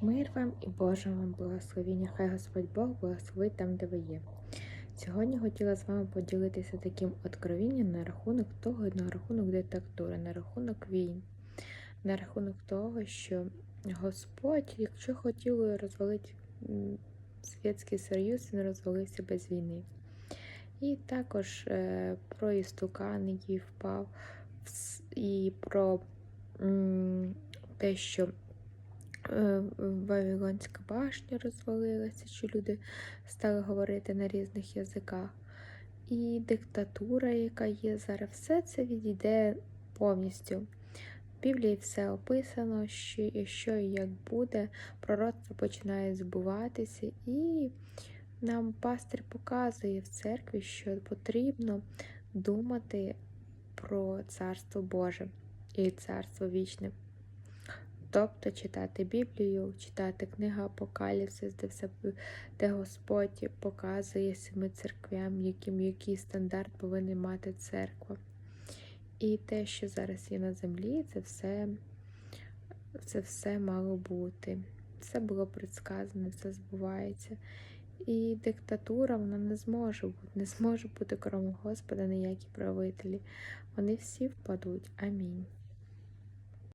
Мир вам і Боже вам благословіння. Хай Господь Бог благословить там, де ви є. Сьогодні хотіла з вами поділитися таким откровінням на рахунок того, на рахунок диктатури, на рахунок війн, на рахунок того, що Господь, якщо хотіли розвалити Світський Союз, він розвалився без війни. І також е, про істукан, який впав, і про те, що Вавилонська башня розвалилася, що люди стали говорити на різних язиках. І диктатура, яка є зараз, все це відійде повністю. В Біблії все описано, що, що і як буде, пророцтво починає збуватися, і нам пастир показує в церкві, що потрібно думати про Царство Боже і Царство Вічне. Тобто читати Біблію, читати книгу Апокаліпсис, де все де Господь показує семи церквям, яким який стандарт повинна мати церква. І те, що зараз є на землі, це все, це все мало бути. Все було предсказано, все збувається. І диктатура вона не зможе бути, не зможе бути крім Господа ніякі правителі. Вони всі впадуть. Амінь.